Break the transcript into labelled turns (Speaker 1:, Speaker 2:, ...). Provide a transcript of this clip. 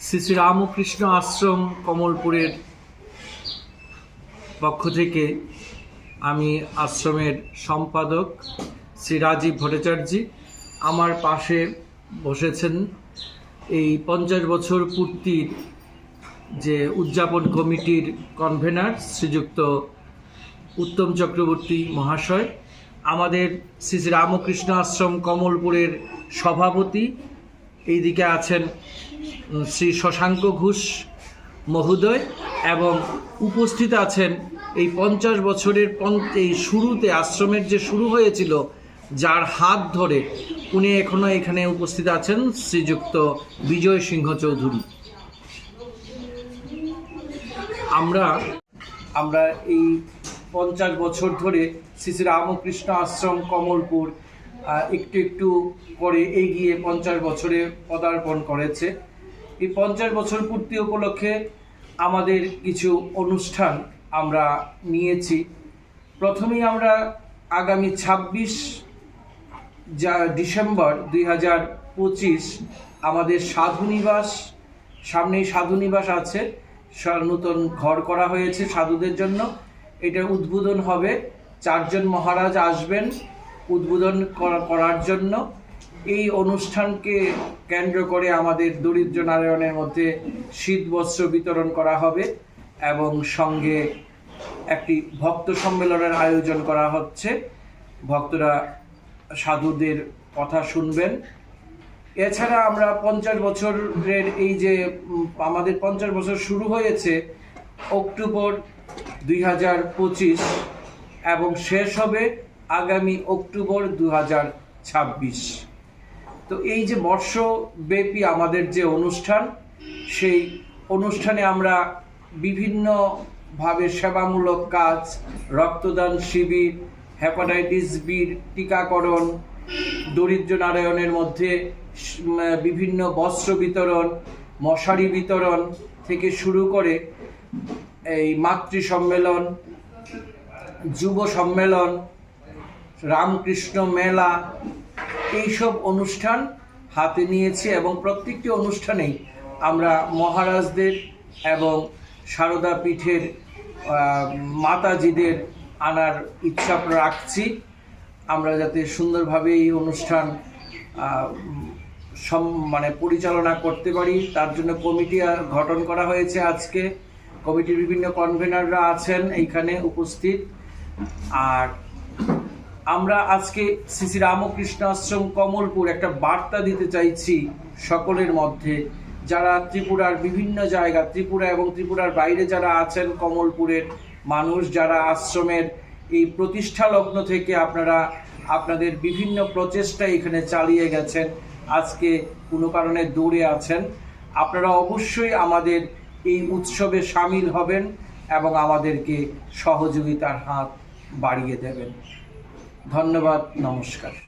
Speaker 1: শ্রী শ্রী রামকৃষ্ণ আশ্রম কমলপুরের পক্ষ থেকে আমি আশ্রমের সম্পাদক শ্রী রাজীব ভট্টাচার্য আমার পাশে বসেছেন এই পঞ্চাশ বছর পূর্তির যে উদযাপন কমিটির কনভেনার শ্রীযুক্ত উত্তম চক্রবর্তী মহাশয়। আমাদের শ্রী রামকৃষ্ণ আশ্রম কমলপুরের সভাপতি। এইদিকে আছেন শ্রী শশাঙ্ক ঘোষ মহোদয় এবং উপস্থিত আছেন এই পঞ্চাশ বছরের এই শুরুতে, আশ্রমের যে শুরু হয়েছিল, যার হাত ধরে উনি এখনও এখানে উপস্থিত আছেন শ্রীযুক্ত বিজয় সিংহ চৌধুরী। আমরা আমরা এই পঞ্চাশ বছর ধরে শ্রী শ্রী রামকৃষ্ণ আশ্রম, কমলপুর একটু একটু করে এগিয়ে পঞ্চাশ বছরে পদার্পণ করেছে। এই পঞ্চাশ বছর পূর্তি উপলক্ষে আমাদের কিছু অনুষ্ঠান আমরা নিয়েছি। প্রথমেই আমরা আগামী ছাব্বিশ যা ডিসেম্বর দুই হাজার পঁচিশ আমাদের সাধু নিবাস, সামনেই সাধু নিবাস আছে। নতুন ঘর করা হয়েছে সাধুদের জন্য। এটার উদ্বোধন হবে। চারজন মহারাজ আসবেন উদ্বোধন করা- করার জন্য। এই অনুষ্ঠানকে কেন্দ্র করে আমাদের দরিদ্র নারায়ণের মধ্যে শীত বস্ত্র বিতরণ করা হবে এবং সঙ্গে একটি ভক্ত সম্মেলনের আয়োজন করা হচ্ছে। ভক্তরা সাধুদের কথা শুনবেন। এছাড়া আমরা পঞ্চাশ বছরের এই যে আমাদের পঞ্চাশ বছর শুরু হয়েছে, অক্টোবর দুই হাজার পঁচিশ এবং শেষ হবে আগামী অক্টোবর দু হাজার ছাব্বিশ। তো এই যে বর্ষব্যাপী আমাদের যে অনুষ্ঠান, সেই অনুষ্ঠানে আমরা বিভিন্নভাবে সেবামূলক কাজ, রক্তদান শিবির, হেপাটাইটিস বির টিকাকরণ, দরিদ্র নারায়ণের মধ্যে বিভিন্ন বস্ত্র বিতরণ, মশারি বিতরণ থেকে শুরু করে এই মাতৃ সম্মেলন যুব সম্মেলন, রামকৃষ্ণ মেলা, এইসব অনুষ্ঠান হাতে নিয়েছি এবং প্রত্যেকটি অনুষ্ঠানেই আমরা মহারাজদের এবং সারদা পীঠের মাতাজিদের আনার ইচ্ছা রাখছি। আমরা যাতে সুন্দরভাবে এই অনুষ্ঠান মানে পরিচালনা করতে পারি, তার জন্য কমিটি গঠন করা হয়েছে আজকে। কমিটির বিভিন্ন কনভেনাররা আছেন এইখানে উপস্থিত। আর আমরা আজকে শ্রী শ্রী রামকৃষ্ণ আশ্রম কমলপুর একটা বার্তা দিতে চাইছি সকলের মধ্যে। যারা ত্রিপুরার বিভিন্ন জায়গা, ত্রিপুরা এবং ত্রিপুরার বাইরে যারা আছেন কমলপুরের মানুষ, যারা আশ্রমের এই প্রতিষ্ঠা লগ্ন থেকে আপনারা আপনাদের বিভিন্ন প্রচেষ্টা এখানে চালিয়ে গেছেন, আজকে কোনো কারণে দৌড়ে আছেন। আপনারা অবশ্যই আমাদের এই উৎসবে সামিল হবেন এবং আমাদেরকে সহযোগিতার হাত বাড়িয়ে দেবেন। ধন্যবাদ নমস্কার।